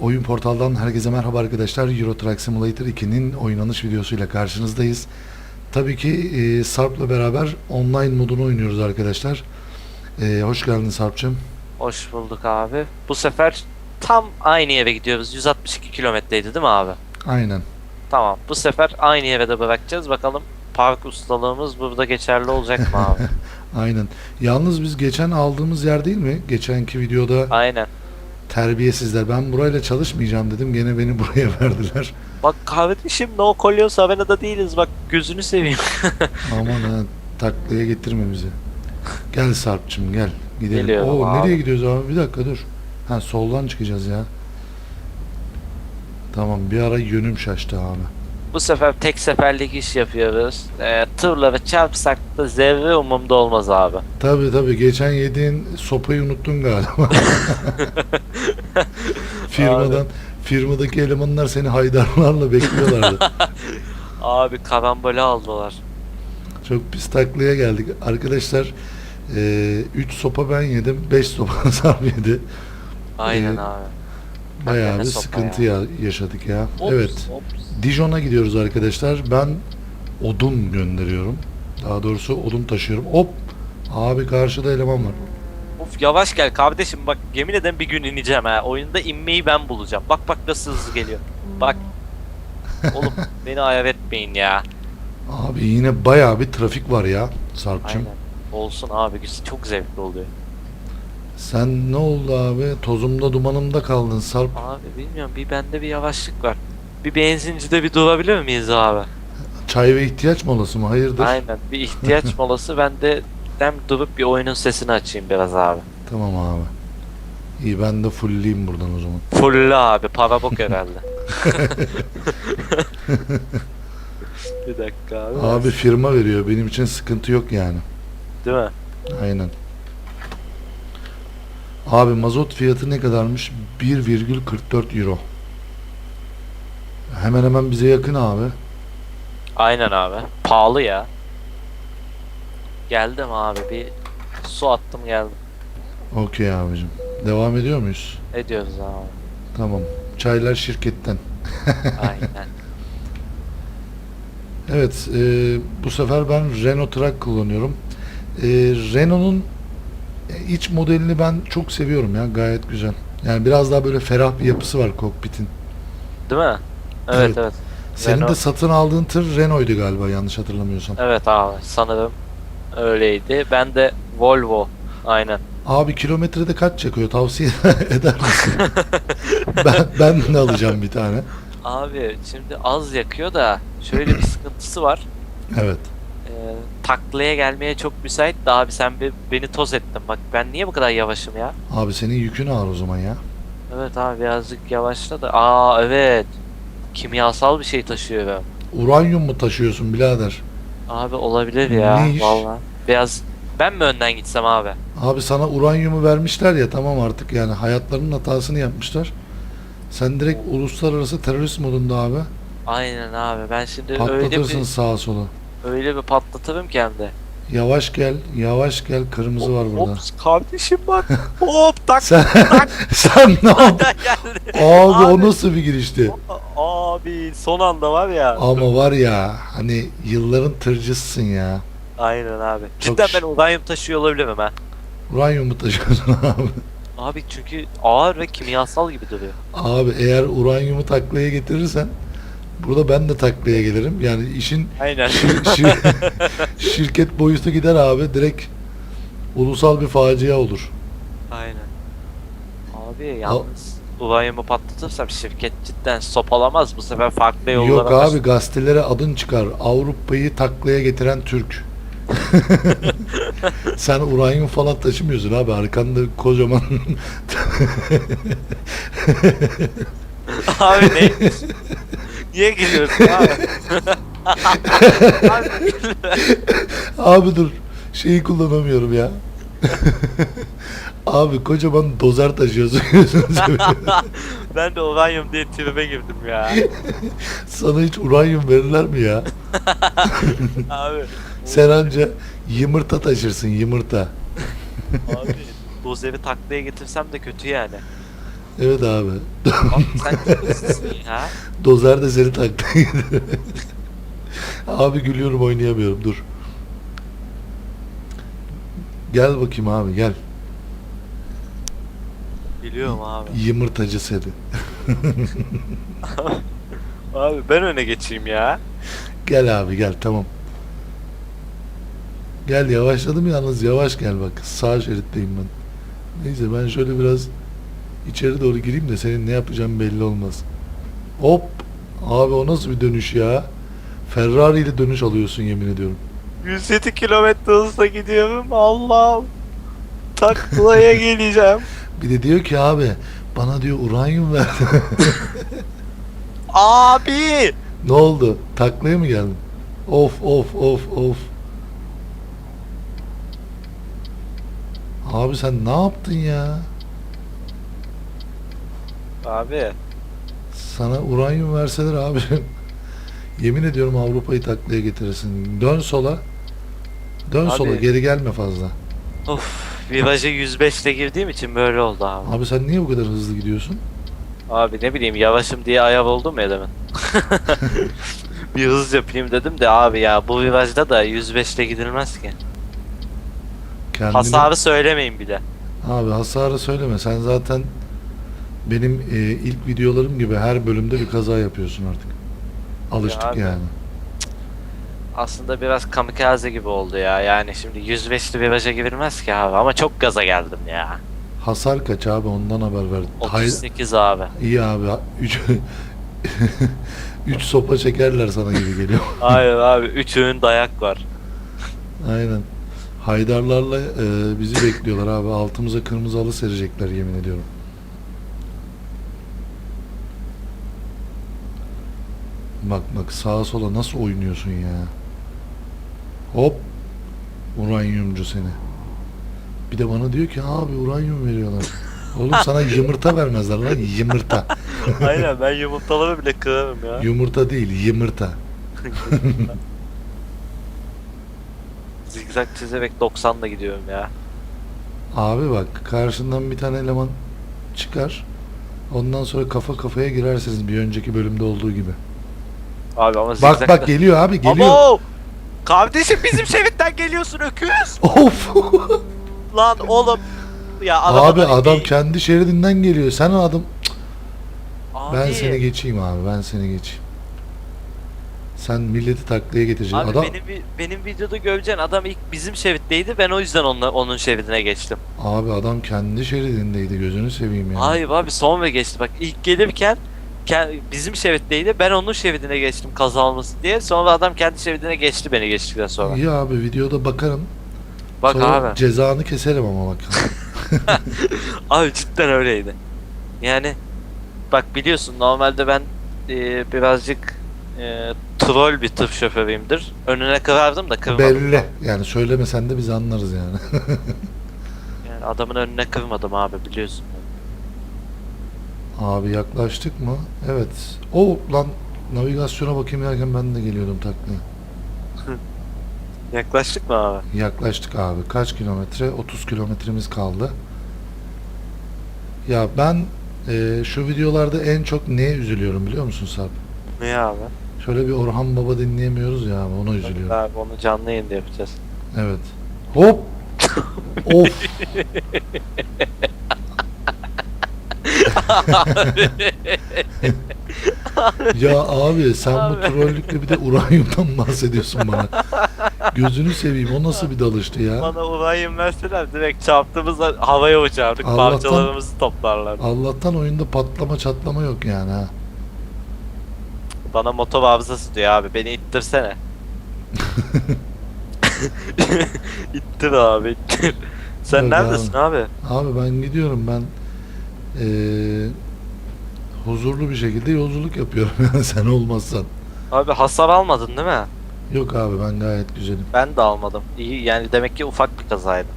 Oyun portaldan herkese merhaba arkadaşlar. Euro Truck Simulator 2'nin oynanış videosuyla karşınızdayız. Tabii ki e, Sarp'la beraber online modunu oynuyoruz arkadaşlar. E, hoş geldin Sarp'cığım. Hoş bulduk abi. Bu sefer tam aynı yere gidiyoruz. 162 kilometreydi değil mi abi? Aynen. Tamam. Bu sefer aynı yere de bırakacağız. Bakalım park ustalığımız burada geçerli olacak mı abi? Aynen. Yalnız biz geçen aldığımız yer değil mi? Geçenki videoda Aynen. Terbiyesizler. Ben burayla çalışmayacağım dedim. Gene beni buraya verdiler. Bak kardeşim no kolyoz arenada değiliz. Bak gözünü seveyim. Aman ha taklaya getirme bizi. Gel Sarp'cığım gel. Gidelim. Geliyorum Oo, abi. nereye gidiyoruz abi? Bir dakika dur. Ha soldan çıkacağız ya. Tamam bir ara yönüm şaştı abi. Bu sefer tek seferlik iş yapıyoruz. Ee, tırları çarpsak da zerre umumda olmaz abi. Tabi tabi geçen yediğin sopayı unuttun galiba. Firmadan firmadaki elemanlar seni haydarlarla bekliyorlardı. Abi karambole aldılar. Çok pis taklaya geldik. Arkadaşlar 3 sopa ben yedim. 5 sopa Sarp yedi. Aynen Ee, abi. Bayağı bir sopa sıkıntı ya. yaşadık ya. Ops, evet. ops. Dijon'a gidiyoruz arkadaşlar. Ben odun gönderiyorum. Daha doğrusu odun taşıyorum. Hop! Abi karşıda eleman var. Yavaş gel kardeşim bak yemin ederim bir gün ineceğim ha. Oyunda inmeyi ben bulacağım. Bak bak nasıl hızlı geliyor. Bak. Oğlum beni ayar etmeyin ya. Abi yine bayağı bir trafik var ya Sarp'cığım. Aynen. Olsun abi çok zevkli oluyor. Sen ne oldu abi? Tozumda dumanımda kaldın Sarp. Abi bilmiyorum bir bende bir yavaşlık var. Bir benzincide bir durabilir miyiz abi? Çay ve ihtiyaç molası mı? Hayırdır? Aynen bir ihtiyaç molası ben de dem durup bir oyunun sesini açayım biraz abi. Tamam abi. İyi ben de fullleyeyim buradan o zaman. Full abi para bok herhalde. bir dakika abi. Abi firma veriyor. Benim için sıkıntı yok yani. Değil mi? Aynen. Abi mazot fiyatı ne kadarmış? 1,44 euro. Hemen hemen bize yakın abi. Aynen abi. Pahalı ya. Geldim abi bir su attım geldim. Okey abicim. Devam ediyor muyuz? Ediyoruz abi. Tamam. Çaylar şirketten. Aynen. Evet. e, bu sefer ben Renault Truck kullanıyorum. E, Renault'un iç modelini ben çok seviyorum ya. Gayet güzel. Yani biraz daha böyle ferah bir yapısı var kokpitin. Değil mi? Evet Evet. evet. Senin de Renault. satın aldığın tır Renault'ydu galiba yanlış hatırlamıyorsam. Evet abi sanırım öyleydi. Ben de Volvo. Aynen. Abi kilometrede kaç yakıyor tavsiye eder misin? ben, ben de alacağım bir tane. Abi şimdi az yakıyor da şöyle bir sıkıntısı var. Evet. Ee, taklaya gelmeye çok müsait de abi sen bir, beni toz ettin. Bak ben niye bu kadar yavaşım ya? Abi senin yükün ağır o zaman ya. Evet abi birazcık yavaşla da. Aa evet. Kimyasal bir şey taşıyor ben. Uranyum mu taşıyorsun birader? Abi olabilir ya Ne iş? valla. Biraz ben mi önden gitsem abi? Abi sana uranyumu vermişler ya tamam artık yani hayatlarının hatasını yapmışlar. Sen direkt uluslararası terörist modunda abi. Aynen abi ben şimdi öyle Patlatırsın bir sağa sola. öyle bir patlatırım ki hem de. Yavaş gel, yavaş gel. Kırmızı var burada. Ops kardeşim bak. Hop tak Sen sen ne yaptın? geldi. Abi, o nasıl bir girişti? Abi son anda var ya. Ama var ya hani yılların tırcısın ya. Aynen abi. Cidden ben uranyum taşıyor olabilirim ha. Uranyum mu taşıyorsun abi? Abi çünkü ağır ve kimyasal gibi duruyor. Abi eğer uranyumu taklaya getirirsen burada ben de taklaya gelirim. Yani işin Aynen. şir- şirket boyutu gider abi. Direkt ulusal bir facia olur. Aynen. Abi yalnız uranyumu patlatırsam şirket cidden sopalamaz. Bu sefer farklı yollara Yok abi gazetelere adın çıkar. Avrupa'yı taklaya getiren Türk. Sen uranyum falan taşımıyorsun abi. Arkanda kocaman abi ne? Niye gülüyorsun abi? abi. Abi dur. Şeyi kullanamıyorum ya. Abi kocaman dozer taşıyorsun. ben de uranyum diye tribe girdim ya. Sana hiç uranyum verirler mi ya? Abi. Sen anca yumurta taşırsın yumurta. Abi dozeri taklaya getirsem de kötü yani. Evet abi. Abi sen ya? Dozer de seni taktı. abi gülüyorum oynayamıyorum dur. Gel bakayım abi gel. Biliyorum abi. Yımırtacı seni. Abi ben öne geçeyim ya. Gel abi gel tamam. Gel yavaşladım yalnız yavaş gel bak. Sağ şeritteyim ben. Neyse ben şöyle biraz içeri doğru gireyim de senin ne yapacağım belli olmaz. Hop. Abi o nasıl bir dönüş ya? Ferrari ile dönüş alıyorsun yemin ediyorum. 107 kilometre hızla gidiyorum. Allah'ım. Taklaya geleceğim. Bir de diyor ki abi bana diyor uranyum ver. Abi. ne oldu? Taklaya mı geldin? Of of of of. Abi sen ne yaptın ya? Abi. Sana uranyum verseler abi. Yemin ediyorum Avrupa'yı taklaya getirirsin. Dön sola. Dön Abi- sola geri gelme fazla. Of. Viraja 105 ile girdiğim için böyle oldu abi. Abi sen niye bu kadar hızlı gidiyorsun? Abi ne bileyim yavaşım diye ayav oldum ya demin. bir hız yapayım dedim de abi ya bu virajda da 105 ile gidilmez ki. Kendini... Hasarı söylemeyin bile. Abi hasarı söyleme. Sen zaten benim e, ilk videolarım gibi her bölümde bir kaza yapıyorsun artık. Alıştık abi. yani. Aslında biraz kamikaze gibi oldu ya. Yani şimdi 105'li viraja girilmez ki abi ama çok gaza geldim ya. Hasar kaç abi ondan haber ver. Hay- 38 abi. İyi abi. 3 3 sopa çekerler sana gibi geliyor. Hayır abi 3 öğün dayak var. Aynen. Haydarlarla e, bizi bekliyorlar abi. Altımıza kırmızı halı serecekler yemin ediyorum. Bak bak sağa sola nasıl oynuyorsun ya. Hop. Uranyumcu seni. Bir de bana diyor ki abi uranyum veriyorlar. Oğlum sana yumurta vermezler lan yumurta. Aynen ben yumurtaları bile kırarım ya. Yumurta değil yumurta. Zigzag çizerek 90'la gidiyorum ya. Abi bak karşından bir tane eleman çıkar. Ondan sonra kafa kafaya girersiniz bir önceki bölümde olduğu gibi. Abi ama Bak zigzagda... bak geliyor abi geliyor. Abo! Kardeşim bizim şeritten geliyorsun öküz. Of. Lan oğlum. Ya adam abi adam kendi şeridinden geliyor. Sen o adam Abi, ben seni geçeyim abi. Ben seni geçeyim. Sen milleti taklaya getireceksin. Abi Adam benim benim videoda göreceğin adam ilk bizim şeritteydi. Ben o yüzden onunla, onun şeridine geçtim. abi adam kendi şeridindeydi. Gözünü seveyim ya. Hayır abi sonra geçti. Bak ilk gelirken ke- bizim şeritteydi. Ben onun şeridine geçtim kaza olmasın diye. Sonra adam kendi şeridine geçti beni geçtikten sonra. İyi abi videoda bakarım. Bak Sonra abi. cezanı keserim ama bak. Abi cidden öyleydi. Yani bak biliyorsun normalde ben e, birazcık e, troll bir tır şoförüyümdür. Önüne kırardım da kırmadım. Belli. Yani söylemesen de biz anlarız yani. Yani adamın önüne kırmadım abi biliyorsun. Abi yaklaştık mı? Evet. O lan navigasyona bakayım derken ben de geliyordum taklaya. Yaklaştık mı abi? Yaklaştık abi. Kaç kilometre? 30 kilometremiz kaldı. Ya ben e, şu videolarda en çok neye üzülüyorum biliyor musun Sarp? Niye abi? Şöyle bir Orhan Baba dinleyemiyoruz ya abi ona üzülüyorum. Abi onu canlı yayında yapacağız. Evet. Hop! of! ya abi sen bu Abi. trollükle bir de uranyumdan bahsediyorsun bana. Gözünü seveyim o nasıl bir dalıştı ya? Bana uranyum verseler direkt çarptığımızda havaya uçardık. Allah'tan- Parçalarımızı toplarlar. Allah'tan oyunda patlama çatlama yok yani ha. Bana motor hafızası diyor abi. Beni ittirsene. ittir abi ittir. Sen Yok neredesin abi? Abi ben gidiyorum ben eee, huzurlu bir şekilde yolculuk yapıyorum yani sen olmazsan. Abi hasar almadın değil mi? Yok abi ben gayet güzelim. Ben de almadım. İyi yani demek ki ufak bir kazaydı.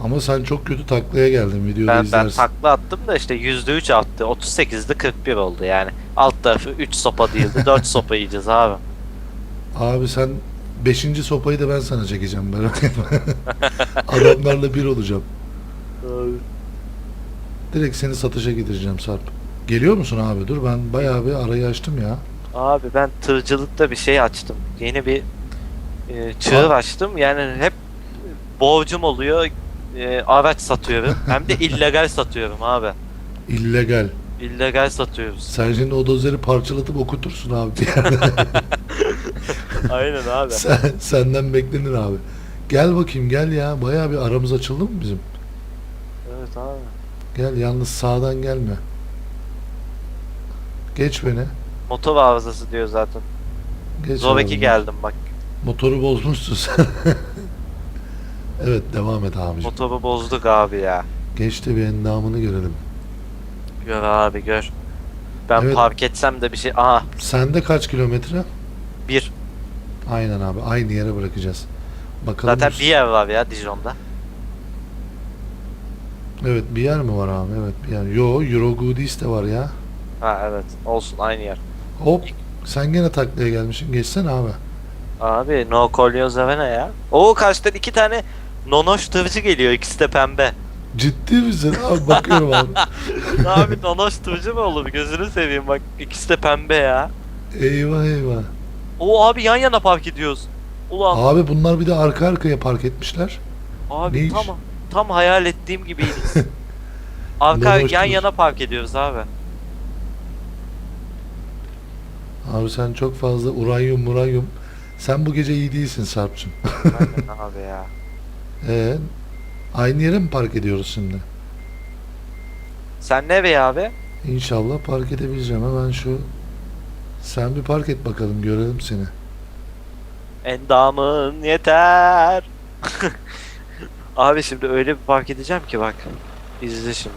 Ama sen çok kötü taklaya geldin videoda Ben, ben izlersin. takla attım da işte %3 arttı. 38'de 41 oldu yani. Alt tarafı 3 sopa değildi. 4 sopa yiyeceğiz abi. Abi sen 5. sopayı da ben sana çekeceğim ben. Adamlarla bir olacağım. Direkt seni satışa getireceğim Sarp. Geliyor musun abi? Dur ben bayağı bir arayı açtım ya. Abi ben tırcılıkta bir şey açtım. Yeni bir e, çığır Aa. açtım. Yani hep borcum oluyor. E, araç satıyorum. Hem de illegal satıyorum abi. İllegal. İllegal satıyoruz. Sen şimdi o dozeri parçalatıp okutursun abi bir yerde. Aynen abi. Sen, senden beklenir abi. Gel bakayım gel ya. Bayağı bir aramız açıldı mı bizim? Evet abi. Gel yalnız sağdan gelme. Geç beni. Motor arızası diyor zaten. Geç Zoraki geldim bak. Motoru bozmuşsun sen. evet devam et abicim. Motoru bozduk abi ya. Geç de bir endamını görelim. Gör abi gör. Ben Evet. park etsem de bir şey... Aha Sende kaç kilometre? bir. Aynen abi aynı yere bırakacağız. Bakalım. Zaten bir yer var ya Dijon'da. Evet bir yer mi var abi? Evet bir yer. Yo Euro Goodies de var ya. Ha evet olsun aynı yer. Hop sen gene taklaya gelmişsin. Geçsene abi. Abi no colio zavena ya. Oo karşıdan iki tane nonoş tırcı geliyor ikisi de pembe. Ciddi misin abi? Bakıyorum abi. abi nonoş tırcı mı olur gözünü seveyim bak ikisi de pembe ya. Eyvah eyvah. Oo abi yan yana park ediyoruz. Ulan Abi bunlar bir de arka arkaya park etmişler. abi ne iş? tam tam hayal ettiğim gibiydik. Arka Nonoş yan tırcı. yana park ediyoruz abi. Abi sen çok fazla uranyum muranyum. Sen bu gece iyi değilsin Sarp'cığım. Aynen abi ya. Ee, aynı yere mi park ediyoruz şimdi? Sen nereye abi? İnşallah park edebileceğim. Hemen şu sen bir park et bakalım görelim seni. Endamın yeter. abi şimdi öyle bir park edeceğim ki bak. İzle şimdi.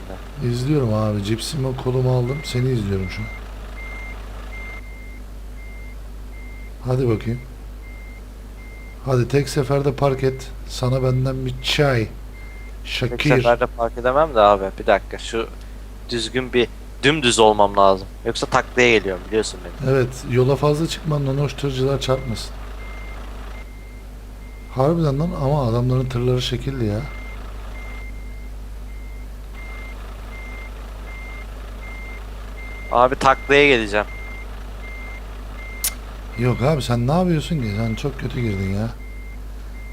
İzliyorum abi. Cipsimi kolumu aldım. Seni izliyorum şu an. Hadi bakayım. Hadi tek seferde park et. Sana benden bir çay. Tek Şakir. seferde park edemem de abi. Bir dakika şu düzgün bir dümdüz olmam lazım. Yoksa taklaya geliyorum biliyorsun beni. Evet. Yola fazla çıkman lan hoş tırcılar çarpmasın. Harbiden lan ama adamların tırları şekilli ya. Abi taklaya geleceğim. Yok abi sen ne yapıyorsun ki? Sen çok kötü girdin ya.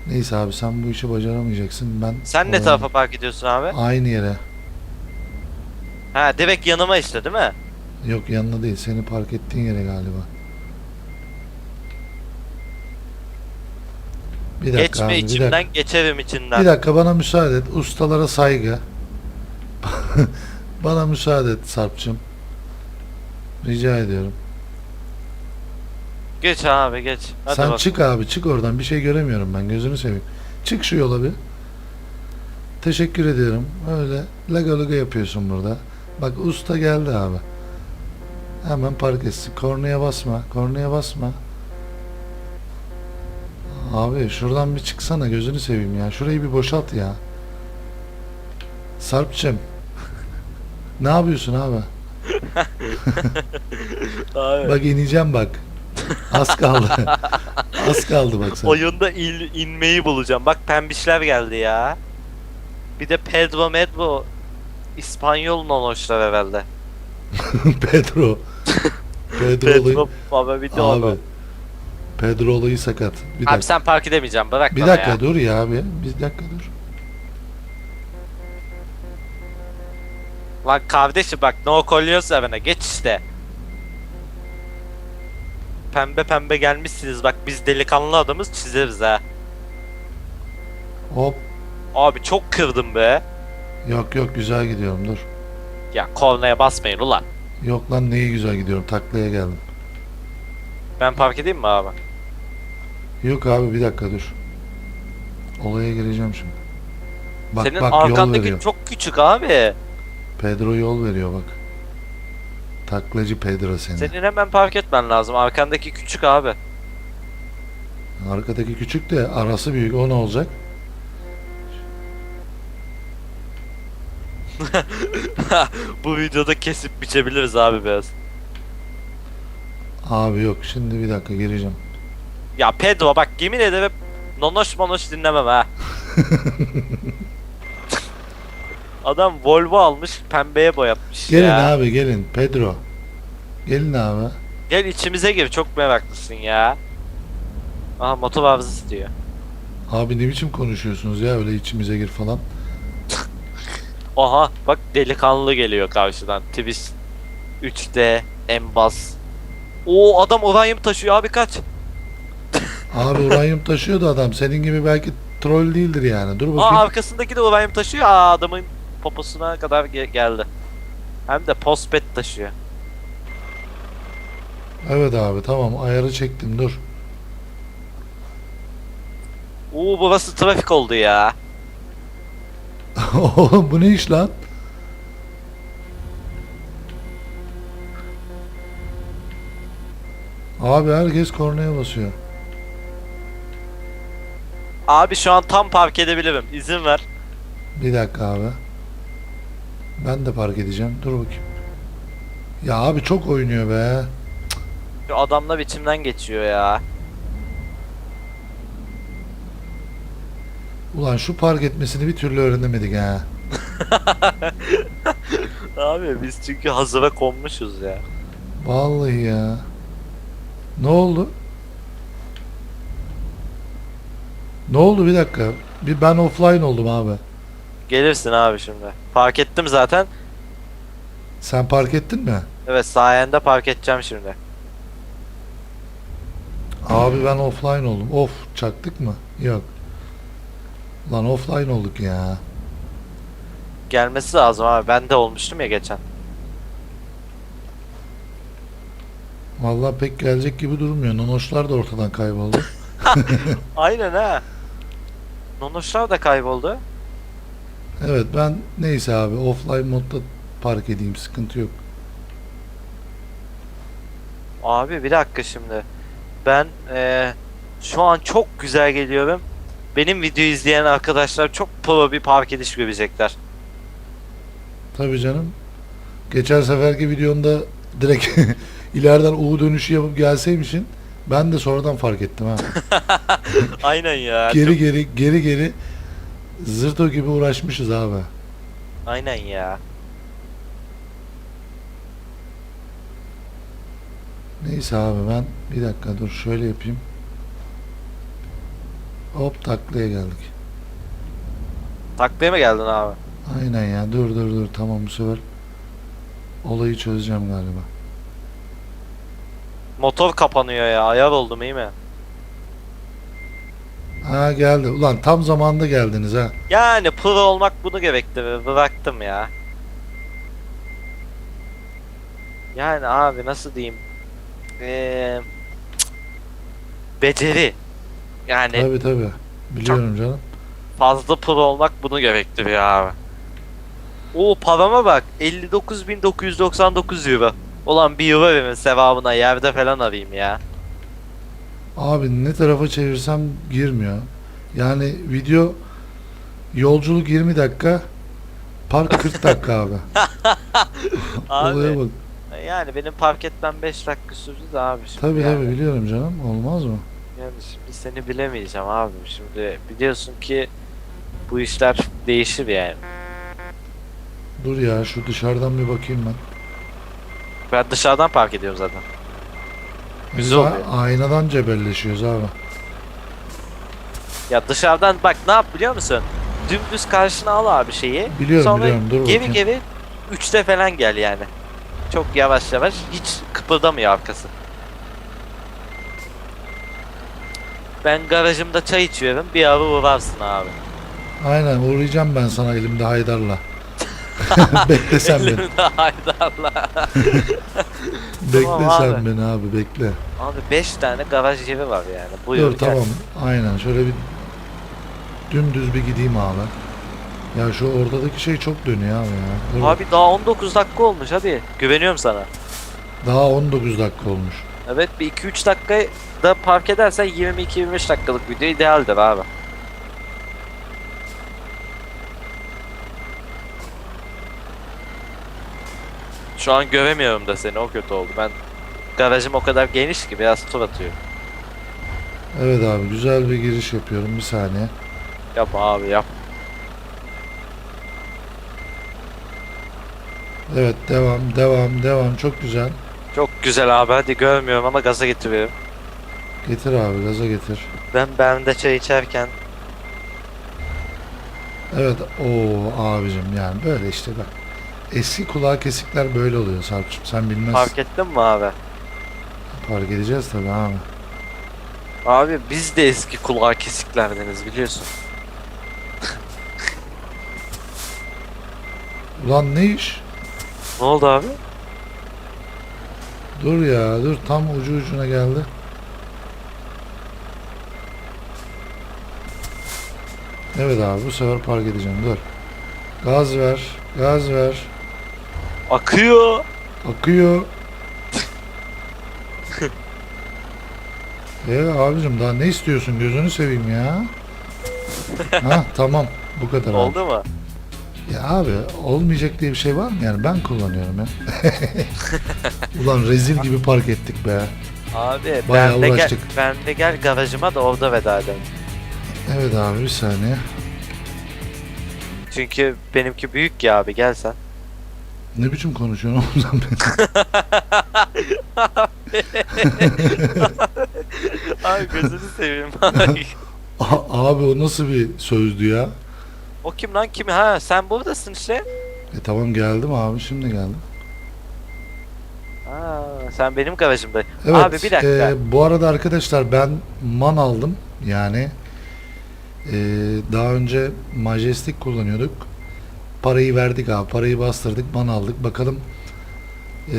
Neyse abi sen bu işi bacaramayacaksın. Ben Sen ne tarafa park ediyorsun abi? Aynı yere. Ha direkt yanıma işte değil mi? Yok yanına değil. Seni park ettiğin yere galiba. Bir dakika Geçme abi, bir içimden dakika. geçerim içinden. Bir dakika bana müsaade et. Ustalara saygı. bana müsaade et Sarp'cığım. Rica ediyorum. Geç abi geç. Hadi Sen bak. çık abi çık oradan. Bir şey göremiyorum ben. Gözünü seveyim. Çık şu yola bir. Teşekkür ediyorum. Öyle laga laga yapıyorsun burada. Bak usta geldi abi. Hemen park etsin. Kornaya basma. Kornaya basma. Abi şuradan bir çıksana gözünü seveyim ya. Şurayı bir boşalt ya. Sarp'cığım. ne yapıyorsun abi? Abi. Bak ineceğim bak. Az kaldı. Az kaldı bak sen. Oyunda il, inmeyi bulacağım. Bak pembişler geldi ya. Bir de Pedro Medro İspanyol nonoşlar herhalde. Pedro. Pedro. Pedro baba bir de Abi. onu. Pedro olayı sakat. Bir Abi dakika. sen park edemeyeceğim bırak Bir dakika ya. dur ya abi. Bir dakika dur. Lan kardeşim bak no colliers evine geç işte. Pembe pembe gelmişsiniz bak biz delikanlı adamız çizeriz ha. Hop. Abi çok kırdım be. Yok yok güzel gidiyorum dur. Ya kornaya basmayın ulan. Yok lan neyi güzel gidiyorum. Taklaya geldim. Ben park edeyim mi abi? Yok abi bir dakika dur. Olaya gireceğim şimdi. Bak Senin bak yol arkandaki veriyor. çok küçük abi. Pedro yol veriyor bak. Taklacı Pedro seni. Senin hemen park etmen lazım. Arkandaki küçük abi. Arkadaki küçük de arası büyük. O ne olacak? Bu videoda kesip biçebiliriz abi biraz. Abi yok şimdi bir dakika gireceğim. Ya Pedro bak yemin ederim nonoş monoş dinlemem ha. Adam Volvo almış pembeye boyatmış Gelin ya. abi gelin. Pedro. Gelin abi. Gel içimize gir çok meraklısın ya. Aha motor hafızası diyor. Abi ne biçim konuşuyorsunuz ya öyle içimize gir falan. Aha bak delikanlı geliyor karşıdan. Twist 3D Embaz. Oo adam uranyum taşıyor abi kaç. Abi uranyum taşıyordu adam. Senin gibi belki troll değildir yani. Dur Aa bakayım. arkasındaki de uranyum taşıyor. Aa adamın poposuna kadar ge- geldi. Hem de pospet taşıyor. Evet abi tamam ayarı çektim dur. Oo burası trafik oldu ya. Oğlum bu ne iş lan? Abi herkes kornaya basıyor. Abi şu an tam park edebilirim. İzin ver. Bir dakika abi. Ben de park edeceğim. Dur bakayım. Ya abi çok oynuyor be. Şu adamla biçimden geçiyor ya. Ulan şu park etmesini bir türlü öğrenemedik ha. Abi biz çünkü hazıra konmuşuz ya. Vallahi ya. Ne oldu? Ne oldu bir dakika. Bir ben offline oldum abi. Gelirsin abi şimdi. Park ettim zaten. Sen park ettin mi? Evet sayende park edeceğim şimdi. Abi ben offline oldum. Off çaktık mı? Yok. Lan offline olduk ya. Gelmesi lazım abi. Ben de olmuştum ya geçen. Vallahi pek gelecek gibi durmuyor. Nonoşlar da ortadan kayboldu. Aynen ha. Nonoşlar da kayboldu. Evet ben neyse abi offline modda park edeyim sıkıntı yok. Abi bir dakika şimdi. Ben eee, şu an çok güzel geliyorum. Benim videoyu izleyen arkadaşlar çok pro bir park ediş görecekler. Tabii canım. Geçen seferki videonda direkt ileriden U dönüşü yapıp gelseymişsin ben de sonradan fark ettim ha. Aynen ya. geri çok- geri geri geri zırto gibi uğraşmışız abi. Aynen ya. Neyse abi ben bir dakika dur şöyle yapayım. Hop taklaya geldik. Taklaya mı geldin abi? Aynen ya dur dur dur tamam bu sefer olayı çözeceğim galiba. Motor kapanıyor ya. Ayar oldum iyi mi? Ha geldi. Ulan tam zamanda geldiniz ha. Yani pro olmak bunu gerektirir. Bıraktım ya. Yani abi nasıl diyeyim? Cık. beceri. Yani Tabi tabi. Biliyorum canım. fazla pro olmak bunu gerektiriyor abi. O parama bak 59.999 euro. Ulan bir euro verin sevabına yerde falan arayayım ya. Abi ne tarafa çevirsem girmiyor. Yani video yolculuk 20 dakika park 40 dakika abi. Olaya Abi bak. yani benim park etmem 5 dakika sürdü de abi şimdi Tabi yani. tabi biliyorum canım. Olmaz mı? Yani şimdi seni bilemeyeceğim abi. Şimdi biliyorsun ki bu işler değişir yani. Dur ya şu dışarıdan bir bakayım ben. Ben dışarıdan park ediyorum zaten. Biz Güzel oluyor. aynadan cebelleşiyoruz abi. Ya dışarıdan bak ne yap biliyor musun? Dümdüz karşına al abi şeyi. Biliyorum Sonra biliyorum dur geri bakayım. geri 3'te falan gel yani. Çok yavaş yavaş hiç kıpırdamıyor arkası. Ben garajımda çay içiyorum. Bir ara uğrarsın abi. Aynen uğrayacağım ben sana elimde Haydar'la. bekle sen beni. Elimde haydarla. Bekle Tamam sen abi. beni abi bekle. Abi 5 tane garaj yeri var yani. Buyur Dur gel. tamam. Aynen şöyle bir dümdüz bir gideyim abi. Ya şu ortadaki şey çok dönüyor abi ya. Dur. Abi daha 19 dakika olmuş hadi. Güveniyorum sana. Daha 19 dakika olmuş. Evet bir 2-3 dakika da park edersen 22-25 dakikalık video idealdir abi. Şu an göremiyorum da seni o kötü oldu. Ben garajım o kadar geniş ki biraz tur atıyorum. Evet abi güzel bir giriş yapıyorum bir saniye. Yap abi yap. Evet devam devam devam çok güzel. Çok güzel abi hadi görmüyorum ama gaza getiriyorum. Getir abi gaza getir. Ben ben de çay içerken Evet o abicim yani böyle işte bak. Eski kulağı kesikler böyle oluyor Sarp'cığım sen bilmezsin. fark ettin mi abi? Fark edeceğiz tabii abi. Abi biz de eski kulağı kesiklerdeniz biliyorsun. Ulan ne iş? Ne oldu abi? Dur ya dur tam ucu ucuna geldi. Evet abi bu sefer park edeceğim dur. Gaz ver. Gaz ver. Akıyor. Akıyor. Ee abicim daha ne istiyorsun gözünü seveyim ya. ha tamam bu kadar abi. Oldu mu? Ya abi olmayacak diye bir şey var mı yani ben kullanıyorum ya. Ulan rezil gibi park ettik be. Abi Bayağı ben de, gel, ben de gel garajıma da orada veda edelim. Evet abi bir saniye. Çünkü benimki büyük ya abi gel sen. Ne biçim konuşuyorsun sen benim? abi gözünü seveyim. Abi o nasıl bir sözdü ya? o kim lan kim? Ha sen buradasın işte. E tamam geldim abi şimdi geldim. Ha, sen benim garajımda. Evet Abi bir dakika. e, bu arada arkadaşlar ben man aldım. Yani e, daha önce Majestic kullanıyorduk. Parayı verdik abi. Parayı bastırdık. Man aldık. Bakalım e,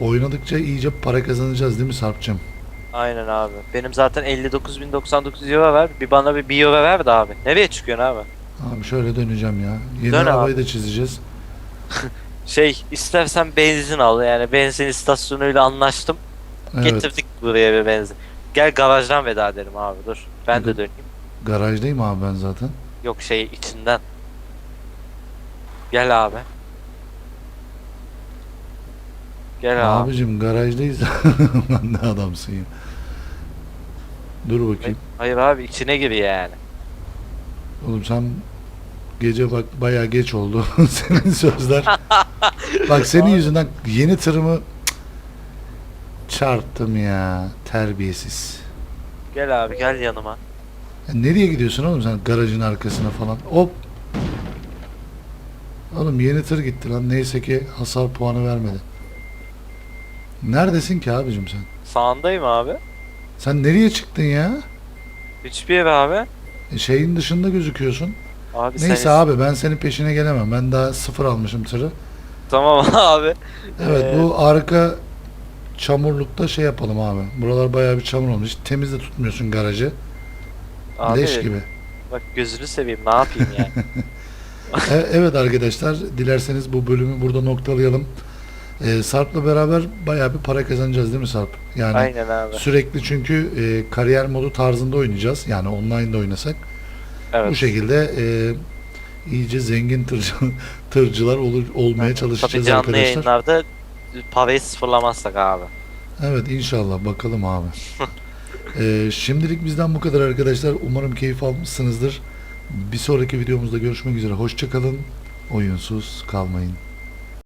oynadıkça iyice para kazanacağız değil mi Sarp'cığım? Aynen abi. Benim zaten 59.099 euro ver. Bir bana bir 1 euro ver de abi. Nereye çıkıyorsun abi? Abi şöyle döneceğim ya. Yeni Dön arabayı abi. da çizeceğiz. Şey istersen benzin al yani benzin istasyonuyla anlaştım. Evet. Getirdik buraya bir benzin. Gel garajdan veda edelim abi dur. Ben de döneyim. Garajdayım abi ben zaten. Yok şey içinden. Gel abi. Gel abi. Abicim garajdayız. Lan ne adamsın ya. Dur bakayım. Hayır abi içine gir yani. Oğlum sen gece bak bayağı geç oldu senin sözler. bak senin yüzünden yeni tırımı çarptım ya terbiyesiz. Gel abi gel yanıma. Ya nereye gidiyorsun oğlum sen garajın arkasına falan? Hop. Oğlum yeni tır gitti lan. Neyse ki hasar puanı vermedi. Neredesin ki abicim sen? Sağındayım abi. Sen nereye çıktın ya? Hiçbir yere abi. E, şeyin dışında gözüküyorsun. Abi Neyse sen... abi ben senin peşine gelemem. Ben daha sıfır almışım tırı. Tamam abi. Evet Ee, bu arka çamurlukta şey yapalım abi. Buralar bayağı bir çamur olmuş. Hiç Temiz de tutmuyorsun garajı. Abi, Leş gibi. Bak gözünü seveyim ne yapayım yani. E- evet arkadaşlar dilerseniz bu bölümü burada noktalayalım. Ee, Sarp'la beraber bayağı bir para kazanacağız değil mi Sarp? Yani Aynen abi. sürekli çünkü e, kariyer modu tarzında oynayacağız. Yani online'da oynasak. Evet. Bu şekilde e, iyice zengin tırcı, tırcılar olur, olmaya Tabii çalışacağız canlı arkadaşlar. yayınlarda parayı sıfırlamazsak abi. Evet inşallah bakalım abi. Ee, şimdilik bizden bu kadar arkadaşlar. Umarım keyif almışsınızdır. Bir sonraki videomuzda görüşmek üzere. Hoşçakalın. Oyunsuz kalmayın.